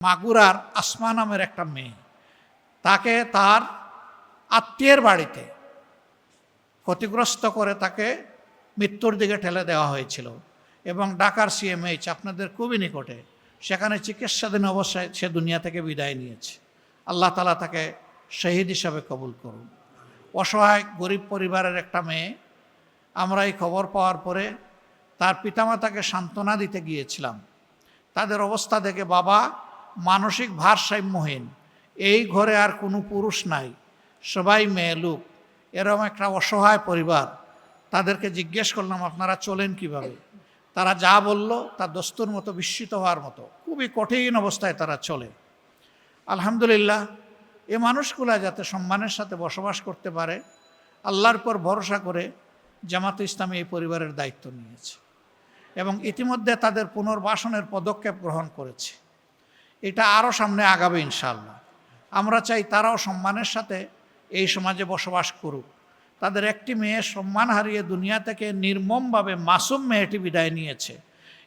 মাগুরার আসমা নামের একটা মেয়ে। তাকে তার আত্মীয়ের বাড়িতে ক্ষতিগ্রস্ত করে তাকে মৃত্যুর দিকে ঠেলে দেওয়া হয়েছিল এবং ঢাকার সিএমএইচ আপনাদের খুবই নিকটে সেখানে চিকিৎসাধীন অবস্থায় সে দুনিয়া থেকে বিদায় নিয়েছে। আল্লাহ তালা তাকে শহীদ হিসাবে কবুল করুন। অসহায়, গরিব পরিবারের একটা মেয়ে। আমরা এই খবর পাওয়ার পরে তার পিতামাতাকে সান্ত্বনা দিতে গিয়েছিলাম। তাদের অবস্থা দেখে বাবা মানসিক ভারসাম্যহীন। এই ঘরে আর কোনো পুরুষ নাই। সবাই মেয়ে লোক। এরকম একটা অসহায় পরিবার। তাদেরকে জিজ্ঞেস করলাম, আপনারা চলেন কীভাবে? তারা যা বলল, তা দস্তুর মতো বিস্মিত হওয়ার মতো। খুবই কঠিন অবস্থায় তারা চলে। আলহামদুলিল্লাহ, এ মানুষগুলা যাতে সম্মানের সাথে বসবাস করতে পারে, আল্লাহর পর ভরসা করে জামাত ইসলামী এই পরিবারের দায়িত্ব নিয়েছে। এবং ইতিমধ্যে তাদের পুনর্বাসনের পদক্ষেপ গ্রহণ করেছে। এটা আরও সামনে আগাবে ইনশাল্লাহ আমরা চাই তারাও সম্মানের সাথে এই সমাজে বসবাস করুক। তাদের একটি মেয়ে সম্মান হারিয়ে দুনিয়া থেকে নির্মমভাবে মাসুম মেয়েটি বিদায় নিয়েছে।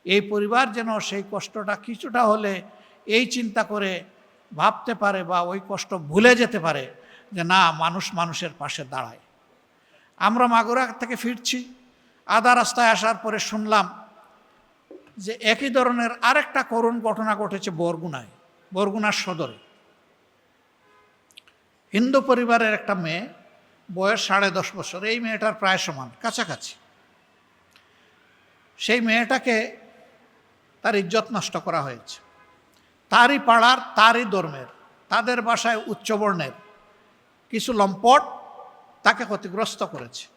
এই পরিবার যেন সেই কষ্টটা কিছুটা হলে এই চিন্তা করে ভাবতে পারে বা ওই কষ্ট ভুলে যেতে পারে যে না, মানুষ মানুষের পাশে দাঁড়ায়। আমরা মাগুরা থেকে ফিরছি। আধা রাস্তায় আসার পরে শুনলাম যে একই ধরনের আরেকটা করুণ ঘটনা ঘটেছে বরগুনায়, বরগুনার সদরে। হিন্দু পরিবারের একটা মেয়ে, বয়স সাড়ে দশ বছর, এই মেয়েটার প্রায় সমান, কাছাকাছি। সেই মেয়েটাকে তার ইজ্জত নষ্ট করা হয়েছে। তারই পাড়ার, তারই ধর্মের, তাদের বাসায় উচ্চবর্ণের কিছু লম্পট তাকে ক্ষতিগ্রস্ত করেছে।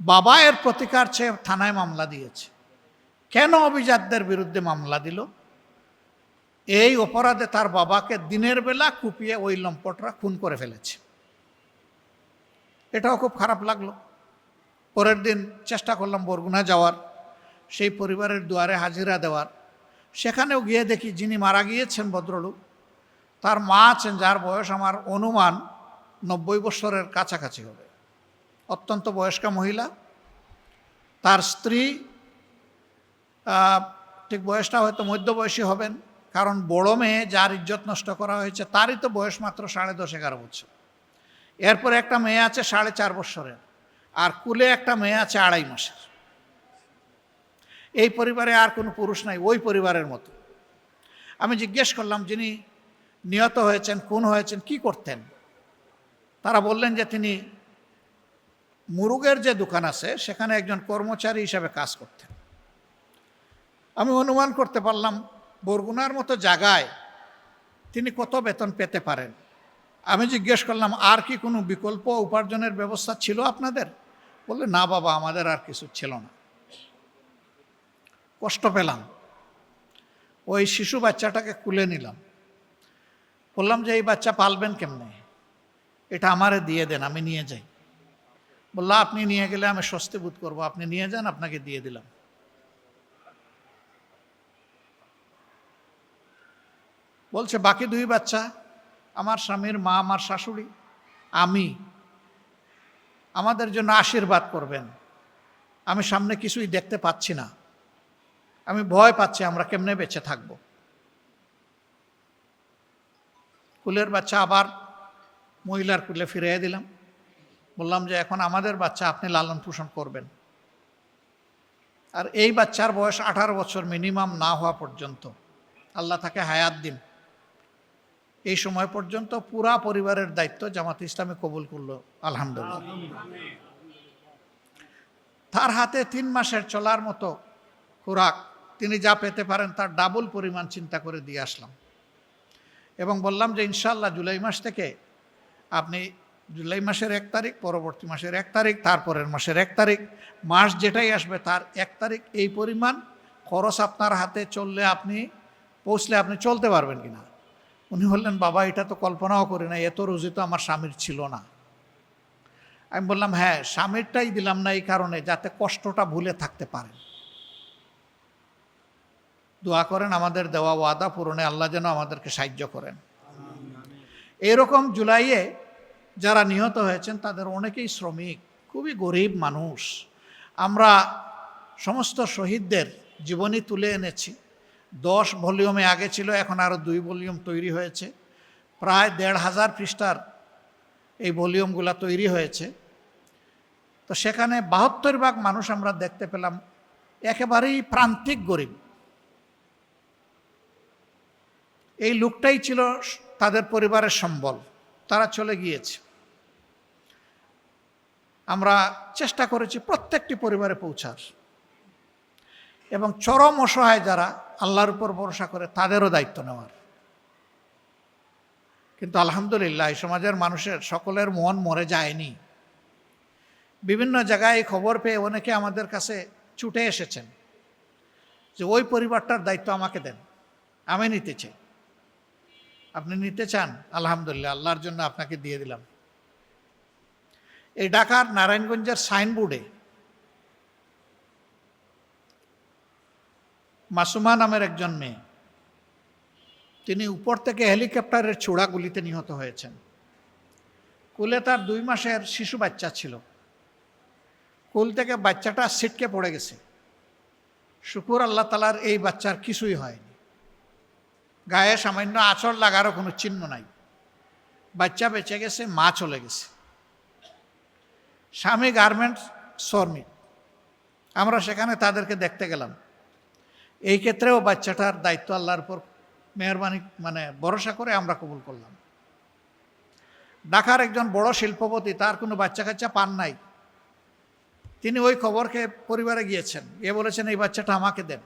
বাবা এর প্রতিকার চেয়ে থানায় মামলা দিয়েছে। কেন অভিজাতদের বিরুদ্ধে মামলা দিল? এই অপরাধে তার বাবাকে দিনের বেলা কুপিয়ে ওই লম্পটরা খুন করে ফেলেছে। এটাও খুব খারাপ লাগল। পরের দিন চেষ্টা করলাম বরগুনা যাওয়ার, সেই পরিবারের দুয়ারে হাজিরা দেওয়ার। সেখানেও গিয়ে দেখি যিনি মারা গিয়েছেন ভদ্রলোক, তার মা আছেন, যার বয়স আমার অনুমান নব্বই বছরের কাছাকাছি হবে। অত্যন্ত বয়স্কা মহিলা। তার স্ত্রী ঠিক বয়সটা হয়তো মধ্যবয়সী হবেন, কারণ বড় মেয়ে যার ইজ্জত নষ্ট করা হয়েছে, তারই তো বয়স মাত্র সাড়ে দশ এগারো বছর। এরপরে একটা মেয়ে আছে সাড়ে চার বছরের আর কুলে একটা মেয়ে আছে আড়াই মাসের। এই পরিবারে আর কোনো পুরুষ নাই, ওই পরিবারের মতো। আমি জিজ্ঞেস করলাম, যিনি নিহত হয়েছেন, খুন হয়েছেন, কি করতেন? তারা বললেন যে, তিনি মুরুগের যে দোকান আছে, সেখানে একজন কর্মচারী হিসাবে কাজ করতেন। আমি অনুমান করতে পারলাম, বরগুনার মতো জায়গায় তিনি কত বেতন পেতে পারেন। আমি জিজ্ঞেস করলাম, আর কি কোনো বিকল্প উপার্জনের ব্যবস্থা ছিল আপনাদের? বললে, না বাবা, আমাদের আর কিছু ছিল না। কষ্ট পেলাম। ওই শিশু বাচ্চাটাকে কুলে নিলাম। বললাম যে, এই বাচ্চা পালবেন কেমনে? এটা আমারে দিয়ে দেন, আমি নিয়ে যাই। বলল, আপনি নিয়ে গেলে আমি স্বস্তি বোধ করব, আপনি নিয়ে যান, আপনাকে দিয়ে দিলাম। বলছে, বাকি দুই বাচ্চা, আমার স্বামীর মা, আমার শাশুড়ি, আমি। আমাদের জন্য আশীর্বাদ করবেন। আমি সামনে কিছুই দেখতে পাচ্ছি না। আমি ভয় পাচ্ছি, আমরা কেমনে বেঁচে থাকব? কুলের বাচ্চা আবার মহিলার কুলে ফিরিয়ে দিলাম। বললাম যে, এখন আমাদের বাচ্চা আপনি লালন পোষণ করবেন। আর এই বাচ্চার বয়স আঠারো বছর মিনিমাম না হওয়া পর্যন্ত। আল্লাহ তাকে হায়াত দিন। এই সময় পর্যন্ত পুরা পরিবারের দায়িত্ব জামাত ইসলামে কবুল করল, আলহামদুলিল্লাহ। তার হাতে তিন মাসের চলার মতো খোরাক তিনি যা পেতে পারেন তার ডাবল পরিমাণ চিন্তা করে দিয়ে আসলাম। এবং বললাম যে ইনশাল্লাহ জুলাই মাস থেকে আপনি জুলাই মাসের এক তারিখ, পরবর্তী মাসের এক তারিখ, তারপরের মাসের এক তারিখ, মাস যেটাই আসবে তার এক তারিখ, এই পরিমাণ খরচ আপনার হাতে চললে আপনি, পৌঁছলে আপনি চলতে পারবেন কিনা? উনি বললেন, বাবা, এটা তো কল্পনাও করি না এত রুজি তো আমার স্বামীর ছিল না। আমি বললাম হ্যাঁ স্বামীরটাই দিলাম না এই কারণে, যাতে কষ্টটা ভুলে থাকতে পারেন। দোয়া করেন, আমাদের দেওয়া ওয়াদা পূরণে আল্লাহ যেন আমাদেরকে সাহায্য করেন। এরকম জুলাইয়ে যারা নিহত হয়েছেন, তাদের অনেকেই শ্রমিক, খুবই গরিব মানুষ। আমরা সমস্ত শহীদদের জীবনী তুলে এনেছি। দশ ভলিউমে আগে ছিল, এখন আরও দুই ভলিউম তৈরি হয়েছে। প্রায় দেড় হাজার পৃষ্ঠার এই ভলিউমগুলো তৈরি হয়েছে। তো সেখানে বাহাত্তর ভাগ মানুষ আমরা দেখতে পেলাম, একেবারেই প্রান্তিক গরিব। এই লোকটাই ছিল তাদের পরিবারের সম্বল, তারা চলে গিয়েছে। আমরা চেষ্টা করেছি প্রত্যেকটি পরিবারে পৌঁছার। এবং চরম অসহায় যারা আল্লাহর উপর ভরসা করে তাদেরও দায়িত্ব নেওয়ার। কিন্তু আলহামদুলিল্লাহ, এই সমাজের মানুষের সকলের মন মরে যায়নি। বিভিন্ন জায়গায় খবর পেয়ে অনেকে আমাদের কাছে ছুটে এসেছেন যে ওই পরিবারটার দায়িত্ব আমাকে দেন, আমি নিতে চাই। আপনি নিতে চান? আলহামদুলিল্লাহ, আল্লাহর জন্য আপনাকে দিয়ে দিলাম। এই ঢাকার নারায়ণগঞ্জের সাইনবোর্ডে মাসুমা নামের একজন মেয়ে। তিনি উপর থেকে হেলিকপ্টারের ছোড়াগুলিতে নিহত হয়েছেন। কুলে তার দুই মাসের শিশু বাচ্চা ছিল। কুল থেকে বাচ্চাটা ছিটকে পড়ে গেছে। শুকুর আল্লাহ তালার এই বাচ্চার কিছুই হয়নি। গায়ে সামান্য আচর লাগারও কোনো চিহ্ন নাই। বাচ্চা বেঁচে গেছে, মা চলে গেছে। স্বামী গার্মেন্টস শ্রমিক। আমরা সেখানে তাদেরকে দেখতে গেলাম। এই ক্ষেত্রেও বাচ্চাটার দায়িত্ব আল্লাহর উপর মেহরবানি মানে ভরসা করে আমরা কবুল করলাম। ঢাকার একজন বড় শিল্পপতি, তার কোনো বাচ্চা কাচ্চা পান নাই। তিনি ওই খবরকে পরিবারে গিয়েছেন। এ বলেছেন, এই বাচ্চাটা আমাকে দেন।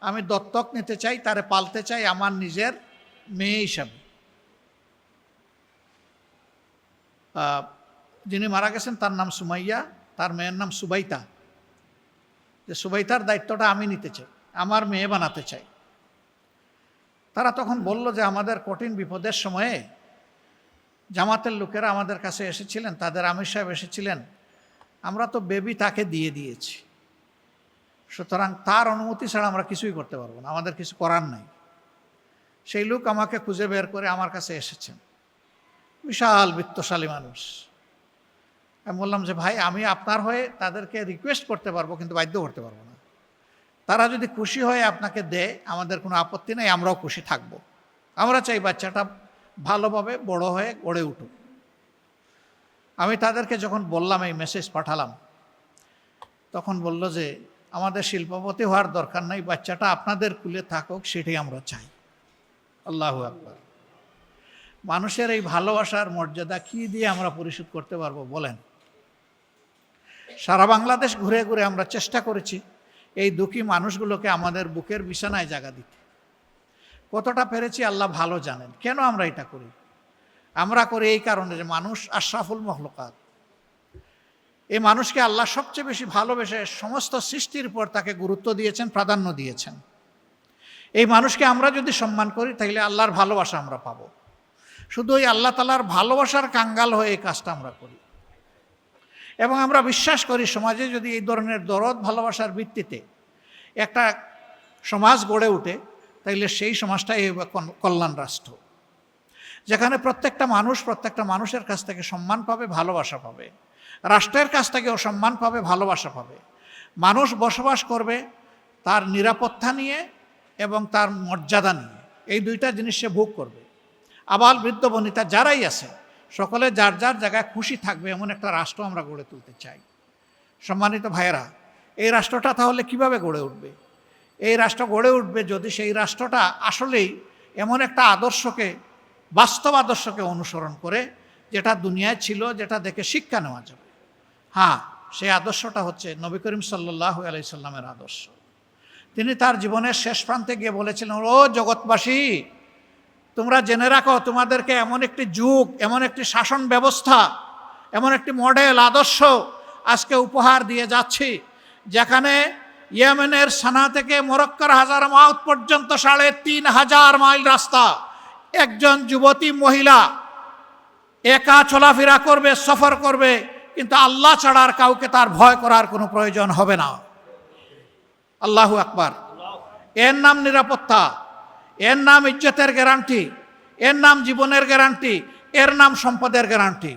আমি দত্তক নিতে চাই, তারে পালতে চাই আমার নিজের মেয়ে হিসাবে। যিনি মারা গেছেন, তার নাম সুমাইয়া, তার মেয়ের নাম সুবাইতা। যে সুবাইতার দায়িত্বটা আমি নিতে চাই। আমার মেয়ে বানাতে চাই। তারা তখন বলল যে আমাদের কঠিন বিপদের সময়ে জামাতের লোকেরা আমাদের কাছে এসেছিলেন, তাদের আমির সাহেব এসেছিলেন, আমরা তো বেবি তাকে দিয়ে দিয়েছি। সুতরাং তার অনুমতি ছাড়া আমরা কিছুই করতে পারব না, আমাদের কিছু করার নাই। সেই লোক আমাকে খুঁজে বের করে আমার কাছে এসেছেন। বিশাল বৃত্তশালী মানুষ। আমি বললাম যে ভাই, আমি আপনার হয়ে তাদেরকে রিকোয়েস্ট করতে পারব, কিন্তু বাধ্য করতে পারব না। তারা যদি খুশি হয়ে আপনাকে দেয়, আমাদের কোনো আপত্তি নেই, আমরাও খুশি থাকব। আমরা চাই বাচ্চাটা ভালোভাবে বড় হয়ে গড়ে উঠুক। আমি তাদেরকে যখন বললাম, এই মেসেজ পাঠালাম, তখন বলল যে, আমাদের শিল্পপতি হওয়ার দরকার নাই, বাচ্চাটা আপনাদের কুলে থাকুক, সেটাই আমরা চাই। আল্লাহ আকবার। মানুষের এই ভালোবাসার মর্যাদা কি দিয়ে আমরা পরিশোধ করতে পারব, বলেন। সারা বাংলাদেশ ঘুরে ঘুরে আমরা চেষ্টা করেছি এই দুঃখী মানুষগুলোকে আমাদের বুকের বিছানায় জায়গা দিতে। কতটা পেরেছি আল্লাহ ভালো জানেন। কেন আমরা এটা করি? আমরা করি এই কারণে যে মানুষ আশরাফুল মহলকাত এই মানুষকে আল্লাহ সবচেয়ে বেশি ভালোবেসে সমস্ত সৃষ্টির উপর তাকে গুরুত্ব দিয়েছেন, প্রাধান্য দিয়েছেন। এই মানুষকে আমরা যদি সম্মান করি তাহলে আল্লাহর ভালোবাসা আমরা পাবো। শুধু ওই আল্লাহ তালার ভালোবাসার কাঙ্গাল হয়ে এই কাজটা আমরা করি। এবং আমরা বিশ্বাস করি সমাজে যদি এই ধরনের দরদ, ভালোবাসার ভিত্তিতে একটা সমাজ গড়ে ওঠে, তাইলে সেই সমাজটাই কল্যাণ রাষ্ট্র। যেখানে প্রত্যেকটা মানুষ, প্রত্যেকটা মানুষের কাছ থেকে সম্মান পাবে, ভালোবাসা পাবে। রাষ্ট্রের কাছ থেকেও সম্মান পাবে, ভালোবাসা পাবে। মানুষ বসবাস করবে তার নিরাপত্তা নিয়ে এবং তার মর্যাদা নিয়ে। এই দুইটা জিনিস সে ভোগ করবে। আবাল বৃদ্ধ বনিতা যারাই আছে সকলে যার যার জায়গায় খুশি থাকবে এমন একটা রাষ্ট্র আমরা গড়ে তুলতে চাই। সম্মানিত ভাইয়েরা, এই রাষ্ট্রটা তাহলে কীভাবে গড়ে উঠবে? এই রাষ্ট্র গড়ে উঠবে যদি সেই রাষ্ট্রটা আসলেই এমন একটা আদর্শকে, বাস্তব আদর্শকে অনুসরণ করে, যেটা দুনিয়ায় ছিল, যেটা দেখে শিক্ষা নেওয়া যাবে। হ্যাঁ সেই আদর্শটা হচ্ছে নবী করিম সাল্লাহ আলাইসাল্লামের আদর্শ। তিনি তার জীবনের শেষ প্রান্তে গিয়ে বলেছিলেন, ও জগৎবাসী তোমরা জেনে রাখো, তোমাদেরকে এমন একটি যুগ, এমন একটি শাসন ব্যবস্থা, এমন একটি মডেল, আদর্শ আজকে উপহার দিয়ে যাচ্ছি, যেখানে ইয়েমেনের সানা থেকে মোরক্কার হাজার মাউথ পর্যন্ত সাড়ে তিন হাজার মাইল রাস্তা। একজন যুবতী মহিলা একা চলাফেরা করবে, সফর করবে, কিন্তু আল্লাহ ছাড়ার কাউকে তার ভয় করার কোনো প্রয়োজন হবে না। আল্লাহু আকবার। এর নাম নিরাপত্তা। এর নাম ইজ্জতের গ্যারান্টি, এর নাম জীবনের গ্যারান্টি, এর নাম সম্পদের গ্যারান্টি।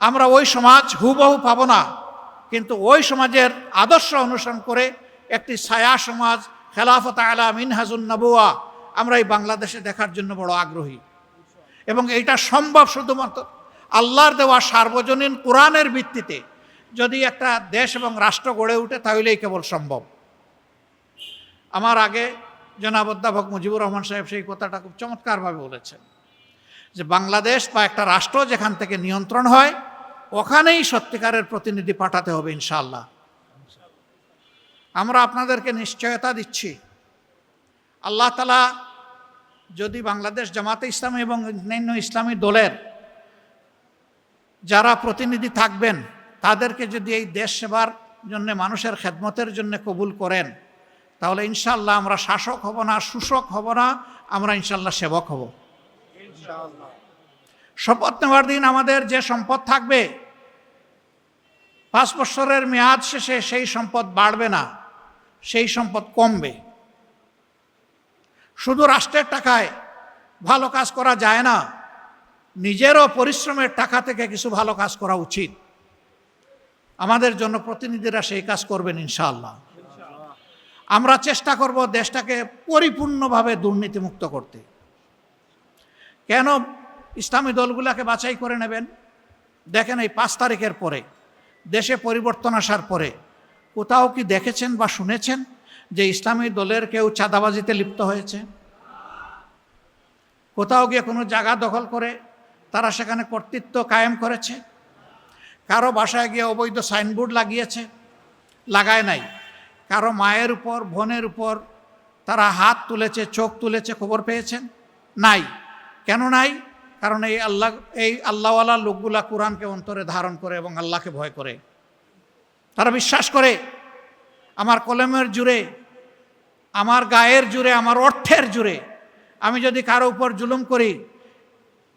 আমরা ওই সমাজ হুবহু পাবো না, কিন্তু ওই সমাজের আদর্শ অনুসরণ করে একটি ছায়া সমাজ, খেলাফত আলা মিনহাজুন নবুয়া, আমরা এই বাংলাদেশে দেখার জন্য বড় আগ্রহী। এবং এইটা সম্ভব শুধুমাত্র আল্লাহর দেওয়া সার্বজনীন কোরআনের ভিত্তিতে। যদি একটা দেশ এবং রাষ্ট্র গড়ে ওঠে তাহলেই কেবল সম্ভব। আমার আগে জনাব অধ্যাপক মুজিবুর রহমান সাহেব সেই কথাটা খুব চমৎকারভাবে বলেছেন যে বাংলাদেশ বা একটা রাষ্ট্র যেখান থেকে নিয়ন্ত্রণ হয়, ওখানেই সত্যিকারের প্রতিনিধি পাঠাতে হবে ইনশাআল্লাহ। আমরা আপনাদেরকে নিশ্চয়তা দিচ্ছি। আল্লাহ তালা যদি বাংলাদেশ জামাতে ইসলামী এবং অন্যান্য ইসলামী দলের যারা প্রতিনিধি থাকবেন, তাদেরকে যদি এই দেশ সেবার জন্য, মানুষের খেদমতের জন্য কবুল করেন তাহলে ইনশাল্লাহ আমরা শাসক হব না শোষক হব না আমরা ইনশাল্লাহ সেবক হব। শপথ নেওয়ার দিন আমাদের যে সম্পদ থাকবে পাঁচ বছরের মেয়াদ শেষে সেই সম্পদ বাড়বে না সেই সম্পদ কমবে। শুধু রাষ্ট্রের টাকায় ভালো কাজ করা যায় না নিজেরও পরিশ্রমের টাকা থেকে কিছু ভালো কাজ করা উচিত। আমাদের জন্য প্রতিনিধিরা সেই কাজ করবেন ইনশাআল্লাহ। আমরা চেষ্টা করব দেশটাকে পরিপূর্ণভাবে দুর্নীতিমুক্ত করতে। কেন ইসলামী দলগুলোকে বাছাই করে নেবেন? দেখেন এই পাঁচ তারিখের পরে, দেশে পরিবর্তন আসার পরে, কোথাও কি দেখেছেন বা শুনেছেন যে ইসলামী দলের কেউ চাঁদাবাজিতে লিপ্ত হয়েছে? কোথাও গিয়ে কোনো জায়গা দখল করে তারা সেখানে কর্তৃত্ব কায়েম করেছে? কারও বাসায় গিয়ে অবৈধ সাইনবোর্ড লাগিয়েছে? লাগায় নাই। কারও মায়ের উপর, বোনের উপর তারা হাত তুলেছে, চোখ তুলেছে, খবর পেয়েছেন? নাই। কেন নাই? কারণ এই আল্লাহ, এই আল্লাহওয়ালা লোকগুলা কোরআনকে অন্তরে ধারণ করে এবং আল্লাহকে ভয় করে। তারা বিশ্বাস করে, আমার কলমের জুড়ে, আমার গায়ের জুড়ে, আমার অর্থের জুড়ে, আমি যদি কারও উপর জুলুম করি,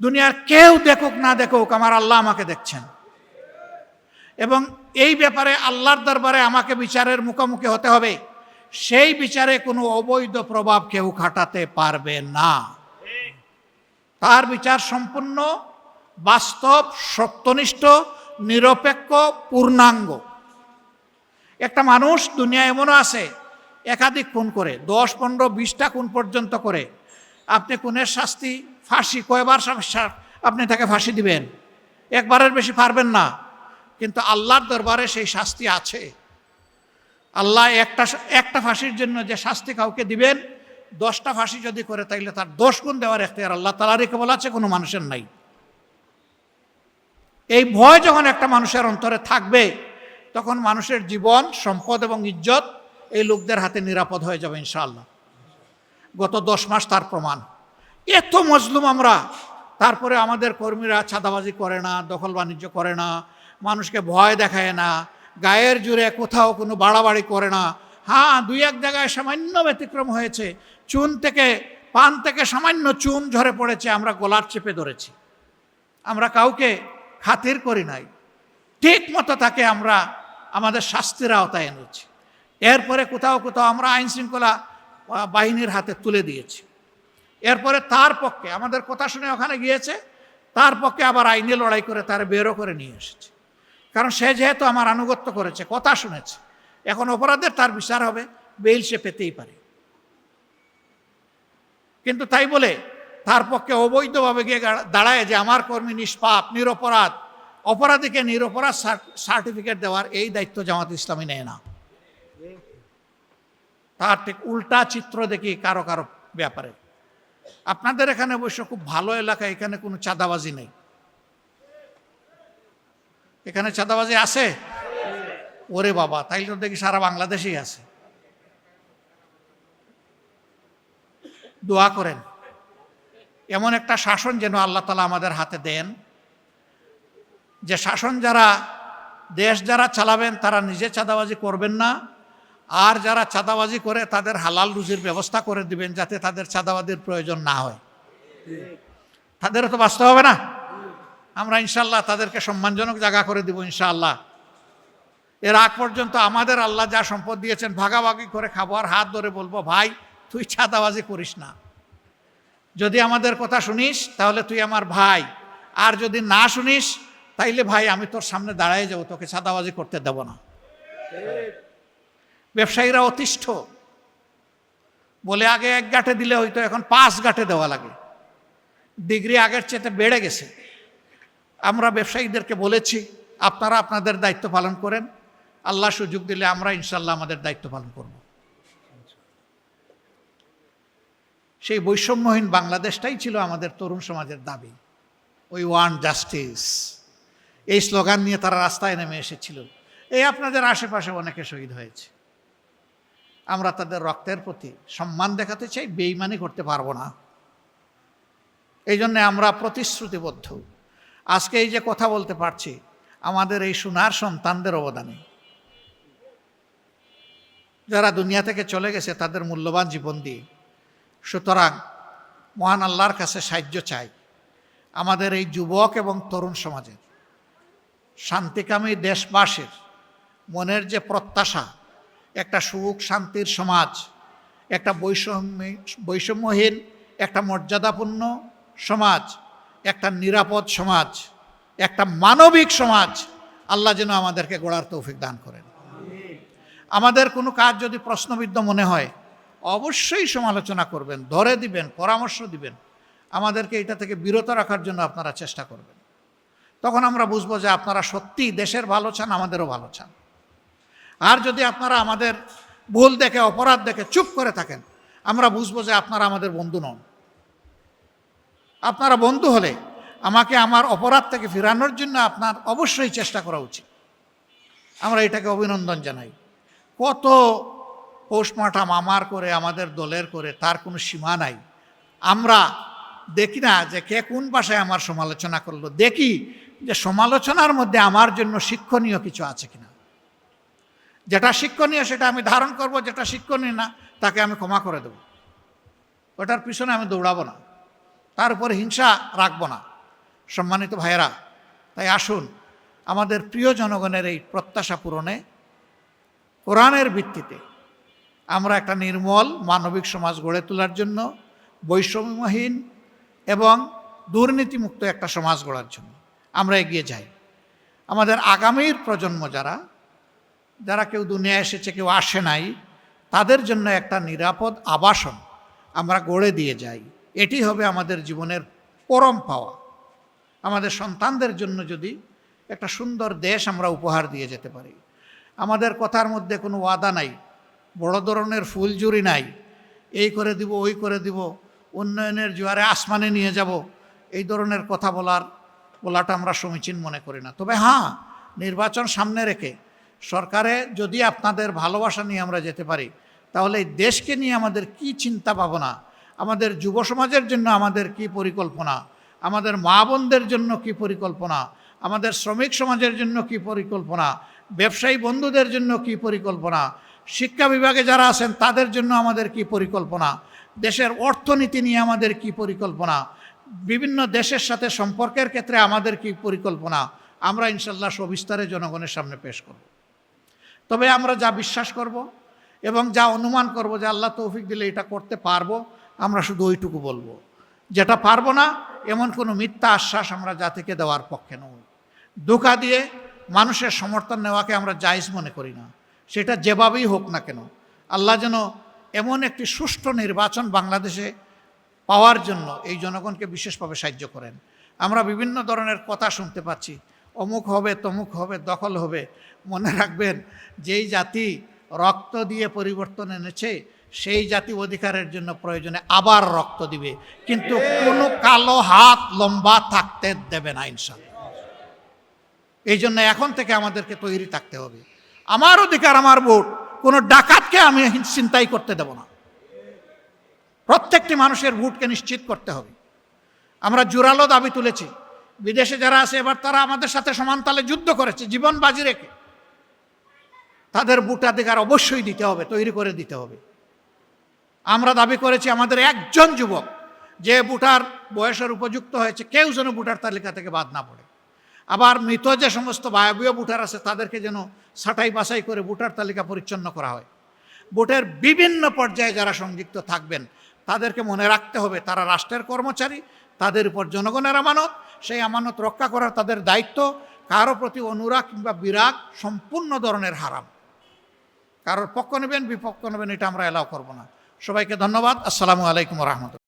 দুনিয়ার কেউ দেখুক, না দেখুক, আমার আল্লাহ আমাকে দেখছেন। এবং এই ব্যাপারে আল্লাহর দরবারে আমাকে বিচারের মুখোমুখি হতে হবে। সেই বিচারে কোনো অবৈধ প্রভাব কেউ খাটাতে পারবে না। তার বিচার সম্পূর্ণ, বাস্তব, সত্যনিষ্ঠ, নিরপেক্ষ, পূর্ণাঙ্গ। একটা মানুষ দুনিয়া এমনও আছে, একাধিক খুন করে, দশ, পনেরো, বিশটা খুন পর্যন্ত করে। আপনি খুনের শাস্তি, ফাঁসি, কয়বার আপনি তাকে ফাঁসি দিবেন? একবারের বেশি পারবেন না। কিন্তু আল্লাহর দরবারে সেই শাস্তি আছে। আল্লাহ একটা একটা ফাঁসির জন্য যে শাস্তি কাউকে দিবেন, দশটা ফাঁসি যদি করে, তাইলে তার দশ গুণ দেওয়ার এখতিয়ার আল্লাহ তালারই কেবল আছে, কোনো মানুষের নাই। এই ভয় যখন একটা মানুষের অন্তরে থাকবে, তখন মানুষের জীবন, সম্পদ এবং ইজ্জত এই লোকদের হাতে নিরাপদ হয়ে যাবে ইনশাআল্লাহ। গত দশ মাস তার প্রমাণ। এত মজলুম আমরা, তারপরে আমাদের কর্মীরা ছাদাবাজি করে না, দখল বাণিজ্য করে না মানুষকে ভয় দেখায় না, গায়ের জুড়ে কোথাও কোনো বাড়াবাড়ি করে না। হ্যাঁ দুই এক জায়গায় সামান্য ব্যতিক্রম হয়েছে। চুন থেকে, পান থেকে সামান্য চুন ঝরে পড়েছে, আমরা গলার চেপে ধরেছি। আমরা কাউকে খাতির করি নাই। ঠিক মতো তাকে আমরা, আমাদের শাস্তির আওতায় এনেছি। এরপরে কোথাও কোথাও আমরা আইন শৃঙ্খলা বাহিনীর হাতে তুলে দিয়েছি। এরপরে তার পক্ষে, আমাদের কথা শুনে ওখানে গিয়েছে, তার পক্ষে আবার আইনে লড়াই করে তার বেরো করে নিয়ে এসেছে। কারণ সে যেহেতু আমার আনুগত্য করেছে, কথা শুনেছে, এখন অপরাধের তার বিচার হবে, বেইল সে পেতেই পারে। কিন্তু তাই বলে তার পক্ষে অবৈধভাবে গিয়ে দাঁড়ায় যে আমার কর্মী নিষ্পাপ, নিরপরাধ, অপরাধীকে নিরপরাধ সার্টিফিকেট দেওয়ার এই দায়িত্ব জামাত ইসলামী নেয় না। তার ঠিক উল্টা চিত্র দেখি কারও কারও ব্যাপারে। আপনাদের এখানে অবশ্য খুব ভালো এলাকা, এখানে কোনো চাঁদাবাজি নেই। এখানে চাঁদাবাজি আছে? ওরে বাবা, তাইলে তো দেখি সারা বাংলাদেশেই আছে। দোয়া করেন। এমন একটা শাসন যেন আল্লাহ তালা আমাদের হাতে দেন, যে শাসন যারা, দেশ যারা চালাবেন, তারা নিজে চাঁদাবাজি করবেন না, আর যারা চাঁদাবাজি করে, তাদের হালাল রুজির ব্যবস্থা করে দিবেন, যাতে তাদের চাঁদাবাজির প্রয়োজন না হয়। তাদেরও তো বাঁচতে হবে না? আমরা ইনশাল্লাহ তাদেরকে সম্মানজনক জায়গা করে দিব ইনশাআল্লাহ। এর আগ পর্যন্ত আমাদের আল্লাহ যা সম্পদ দিয়েছেন ভাগাভাগি করে খাব আর হাত ধরে বলব, ভাই, তুই ছাদাবাজি করিস না। যদি আমাদের কথা শুনিস, তাহলে তুই আমার ভাই। আর যদি না শুনিস, তাইলে ভাই, আমি তোর সামনে দাঁড়ায় যাব, তোকে ছাদাবাজি করতে দেব না। ব্যবসায়ীরা অতিষ্ঠ। বলে, আগে এক গাঁটে দিলে হয়তো এখন পাঁচ গাঁটে দেওয়া লাগে। ডিগ্রি আগের চেয়ে বেড়ে গেছে। আমরা ব্যবসায়ীদেরকে বলেছি, আপনারা আপনাদের দায়িত্ব পালন করেন। আল্লাহ সুযোগ দিলে আমরা ইনশাল্লাহ আমাদের দায়িত্ব পালন করব। সেই বৈষম্যহীন বাংলাদেশটাই ছিল আমাদের তরুণ সমাজের দাবি। ওই ওয়ান জাস্টিস এই স্লোগান নিয়ে তারা রাস্তায় নেমে এসেছিল। এই আপনাদের আশেপাশে অনেকে শহীদ হয়েছে। আমরা তাদের রক্তের প্রতি সম্মান দেখাতে চাই বেইমানি করতে পারব না। এই জন্যে আমরা প্রতিশ্রুতিবদ্ধ। আজকে এই যে কথা বলতে পারছি, আমাদের এই সোনার সন্তানদের অবদানে। যারা দুনিয়া থেকে চলে গেছে, তাদের মূল্যবান জীবন দিয়ে। সুতরাং মহান আল্লাহর কাছে সাহায্য চাই। আমাদের এই যুবক এবং তরুণ সমাজের, শান্তিকামী দেশবাসীর মনের যে প্রত্যাশা, একটা সুখ শান্তির সমাজ, একটা বৈষম্য বৈষম্যহীন, একটা মর্যাদাপূর্ণ সমাজ একটা নিরাপদ সমাজ, একটা মানবিক সমাজ, আল্লাহ যেন আমাদেরকে গড়ার তৌফিক দান করেন। আমাদের কোনো কাজ যদি প্রশ্নবিদ্ধ মনে হয়, অবশ্যই সমালোচনা করবেন, ধরে দিবেন, পরামর্শ দিবেন। আমাদেরকে এটা থেকে বিরত রাখার জন্য আপনারা চেষ্টা করবেন। তখন আমরা বুঝব যে আপনারা সত্যি দেশের ভালো চান, আমাদেরও ভালো চান। আর যদি আপনারা আমাদের ভুল দেখে, অপরাধ দেখে চুপ করে থাকেন, আমরা বুঝব যে আপনারা আমাদের বন্ধু নন। আপনারা বন্ধু হলে আমাকে আমার অপরাধ থেকে ফেরানোর জন্য আপনার অবশ্যই চেষ্টা করা উচিত। আমরা এটাকে অভিনন্দন জানাই। কত পোস্টমার্টাম আমার করে, আমাদের দলের করে, তার কোনো সীমা নাই। আমরা দেখি না যে কে কোন ভাষায় আমার সমালোচনা করল। দেখি যে সমালোচনার মধ্যে আমার জন্য শিক্ষণীয় কিছু আছে কিনা। যেটা শিক্ষণীয় সেটা আমি ধারণ করব, যেটা শিক্ষণীয় না, তাকে আমি ক্ষমা করে দেব। ওটার পিছনে আমি দৌড়াবো না। তার উপরে হিংসা রাখব না। সম্মানিত ভাইয়েরা, তাই আসুন আমাদের প্রিয় জনগণের এই প্রত্যাশা পূরণে কোরআনের ভিত্তিতে আমরা একটা নির্মল মানবিক সমাজ গড়ে তোলার জন্য, বৈষম্যহীন এবং দুর্নীতিমুক্ত একটা সমাজ গড়ার জন্য আমরা এগিয়ে যাই। আমাদের আগামীর প্রজন্ম যারা যারা কেউ দুনিয়া এসেছে, কেউ আসে নাই, তাদের জন্য একটা নিরাপদ আবাসন আমরা গড়ে দিয়ে যাই। এটি হবে আমাদের জীবনের পরম পাওয়া। আমাদের সন্তানদের জন্য যদি একটা সুন্দর দেশ আমরা উপহার দিয়ে যেতে পারি। আমাদের কথার মধ্যে কোনো ওয়াদা নাই, বড় ধরনের ফুলজুরি নাই, এই করে দিব, ওই করে দিব, উন্নয়নের জোয়ারে আসমানে নিয়ে যাব, এই ধরনের কথা বলার, বলাটা আমরা সমীচীন মনে করি না। তবে হ্যাঁ নির্বাচন সামনে রেখে সরকারে যদি আপনাদের ভালোবাসা নিয়ে আমরা যেতে পারি, তাহলে এই দেশকে নিয়ে আমাদের কি চিন্তা ভাবনা আমাদের যুব সমাজের জন্য আমাদের কি পরিকল্পনা? আমাদের মা বোনদের জন্য কি পরিকল্পনা? আমাদের শ্রমিক সমাজের জন্য কি পরিকল্পনা? ব্যবসায়ী বন্ধুদের জন্য কি পরিকল্পনা? শিক্ষা বিভাগে যারা আছেন, তাদের জন্য আমাদের কি পরিকল্পনা? দেশের অর্থনীতি নিয়ে আমাদের কি পরিকল্পনা? বিভিন্ন দেশের সাথে সম্পর্কের ক্ষেত্রে আমাদের কি পরিকল্পনা? আমরা ইনশাল্লাহ সবিস্তারে জনগণের সামনে পেশ করব। তবে আমরা যা বিশ্বাস করব এবং যা অনুমান করব যে আল্লাহ তৌফিক দিলে এটা করতে পারব আমরা শুধু ওইটুকু বলব। যেটা পারব না, এমন কোনো মিথ্যা আশ্বাস আমরা জাতিকে দেওয়ার পক্ষে নই। ধোকা দিয়ে মানুষের সমর্থন নেওয়াকে আমরা জায়জ মনে করি না। সেটা যেভাবেই হোক না কেন, আল্লাহ যেন এমন একটি সুষ্ঠু নির্বাচন বাংলাদেশে পাওয়ার জন্য এই জনগণকে বিশেষভাবে সাহায্য করেন। আমরা বিভিন্ন ধরনের কথা শুনতে পাচ্ছি, অমুক হবে, তমুক হবে, দখল হবে। মনে রাখবেন, যেই জাতি রক্ত দিয়ে পরিবর্তন এনেছে, সেই জাতি অধিকারের জন্য প্রয়োজনে আবার রক্ত দিবে। কিন্তু কোনো কালো হাত লম্বা থাকতে দেবে না ইনশাল্লাহ এই জন্য এখন থেকে আমাদেরকে তৈরি থাকতে হবে। আমার অধিকার, আমার ভোট, কোনো ডাকাতকে আমি চিন্তাই করতে দেব না। প্রত্যেকটি মানুষের ভোটকে নিশ্চিত করতে হবে। আমরা জোরালো দাবি তুলেছি। বিদেশে যারা আছে, এবার তারা আমাদের সাথে সমানতালে যুদ্ধ করেছে, জীবন বাজি রেখে। তাদের ভোটাধিকার অবশ্যই দিতে হবে, তৈরি করে দিতে হবে। আমরা দাবি করেছি আমাদের একজন যুবক যে ভোটার বয়সের উপযুক্ত হয়েছে, কেউ যেন ভোটার তালিকা থেকে বাদ না পড়ে। আবার মৃত যে সমস্ত বায়বীয় ভোটার আছে, তাদেরকে যেন ছাঁটাই বাছাই করে ভোটার তালিকা পরিচ্ছন্ন করা হয়। ভোটের বিভিন্ন পর্যায়ে যারা সংযুক্ত থাকবেন, তাদেরকে মনে রাখতে হবে, তারা রাষ্ট্রের কর্মচারী, তাদের উপর জনগণের আমানত, সেই আমানত রক্ষা করার তাদের দায়িত্ব। কারও প্রতি অনুরাগ কিংবা বিরাগ সম্পূর্ণ ধরনের হারাম। কারোর পক্ষ নেবেন, বিপক্ষ নেবেন, এটা আমরা এলাও করব না। সবাইকে ধন্যবাদ। আসসালামু আলাইকুম রহমতুল্লাহ।